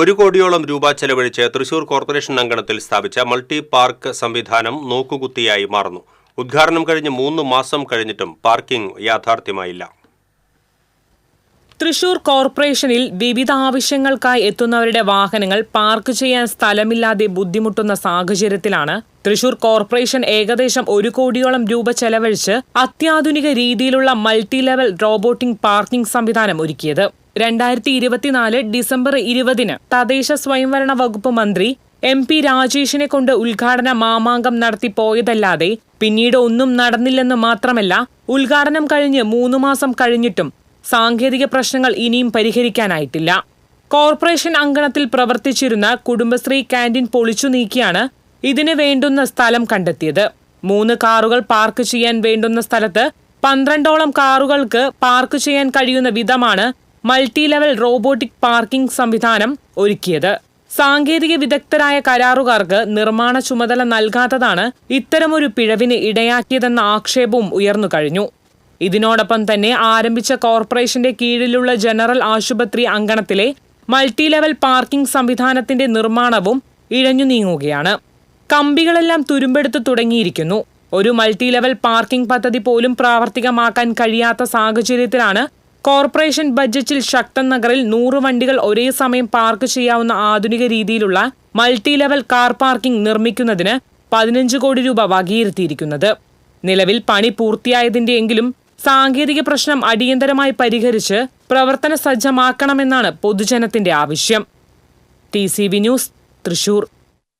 ഒരു കോടിയോളം രൂപ ചെലവഴിച്ച് തൃശൂർ കോർപ്പറേഷൻ അങ്കണത്തിൽ സ്ഥാപിച്ച മൾട്ടി പാർക്ക് സംവിധാനം നോക്കുകുത്തിയായി മാറുന്നു. ഉദ്ഘാടനം കഴിഞ്ഞ് മൂന്ന് മാസം കഴിഞ്ഞിട്ടും പാർക്കിംഗ് യാഥാർത്ഥ്യമായില്ല. തൃശൂർ കോർപ്പറേഷനിൽ വിവിധ ആവശ്യങ്ങൾക്കായി എത്തുന്നവരുടെ വാഹനങ്ങൾ പാർക്ക് ചെയ്യാൻ സ്ഥലമില്ലാതെ ബുദ്ധിമുട്ടുന്ന സാഹചര്യത്തിലാണ് തൃശൂർ കോർപ്പറേഷൻ ഏകദേശം ഒരു കോടിയോളം രൂപ ചെലവഴിച്ച് അത്യാധുനിക രീതിയിലുള്ള മൾട്ടി ലെവൽ റോബോട്ടിംഗ് പാർക്കിംഗ് സംവിധാനം ഒരുക്കിയത്. രണ്ടായിരത്തി ഇരുപത്തിനാല് ഡിസംബർ ഇരുപതിന് തദ്ദേശ സ്വയംഭരണ വകുപ്പ് മന്ത്രി എം പി രാജേഷിനെ കൊണ്ട് ഉദ്ഘാടന മാമാങ്കം നടത്തി പോയതല്ലാതെ പിന്നീട് ഒന്നും നടന്നില്ലെന്ന് മാത്രമല്ല ഉദ്ഘാടനം കഴിഞ്ഞ് മൂന്ന് മാസം കഴിഞ്ഞിട്ടും സാങ്കേതിക പ്രശ്നങ്ങൾ ഇനിയും പരിഹരിക്കാനായിട്ടില്ല. കോർപ്പറേഷൻ അങ്കണത്തിൽ പ്രവർത്തിച്ചിരുന്ന കുടുംബശ്രീ ക്യാന്റീൻ പൊളിച്ചു നീക്കിയാണ് ഇതിന് വേണ്ടുന്ന സ്ഥലം കണ്ടെത്തിയത്. മൂന്ന് കാറുകൾ പാർക്ക് ചെയ്യാൻ വേണ്ടുന്ന സ്ഥലത്ത് പന്ത്രണ്ടോളം കാറുകൾക്ക് പാർക്ക് ചെയ്യാൻ കഴിയുന്ന വിധമാണ് മൾട്ടി ലെവൽ റോബോട്ടിക് പാർക്കിംഗ് സംവിധാനം ഒരുക്കിയത്. സാങ്കേതിക വിദഗ്ധരായ കരാറുകാർക്ക് നിർമ്മാണ ചുമതല നൽകാത്തതാണ് ഇത്തരമൊരു പിഴവിന് ഇടയാക്കിയതെന്ന ആക്ഷേപവും ഉയർന്നു കഴിഞ്ഞു. ഇതിനോടൊപ്പം തന്നെ ആരംഭിച്ച കോർപ്പറേഷന്റെ കീഴിലുള്ള ജനറൽ ആശുപത്രി അങ്കണത്തിലെ മൾട്ടി ലെവൽ പാർക്കിംഗ് സംവിധാനത്തിന്റെ നിർമ്മാണവും ഇഴഞ്ഞു നീങ്ങുകയാണ്. കമ്പികളെല്ലാം തുരുമ്പെടുത്ത് തുടങ്ങിയിരിക്കുന്നു. ഒരു മൾട്ടി ലെവൽ പാർക്കിംഗ് പദ്ധതി പോലും പ്രാവർത്തികമാക്കാൻ കഴിയാത്ത സാഹചര്യത്തിലാണ് കോർപ്പറേഷൻ ബഡ്ജറ്റിൽ ശക്തൻ നഗറിൽ നൂറ് വണ്ടികൾ ഒരേ സമയം പാർക്ക് ചെയ്യാവുന്ന ആധുനിക രീതിയിലുള്ള മൾട്ടി ലെവൽ കാർ പാർക്കിംഗ് നിർമ്മിക്കുന്നതിന് പതിനഞ്ച് കോടി രൂപ വകയിരുത്തിയിരിക്കുന്നത്. നിലവിൽ പണി പൂർത്തിയായതിന്റെ എങ്കിലും സാങ്കേതിക പ്രശ്നം അടിയന്തരമായി പരിഹരിച്ച് പ്രവർത്തന സജ്ജമാക്കണമെന്നാണ് പൊതുജനത്തിന്റെ ആവശ്യം. T news Thrissur.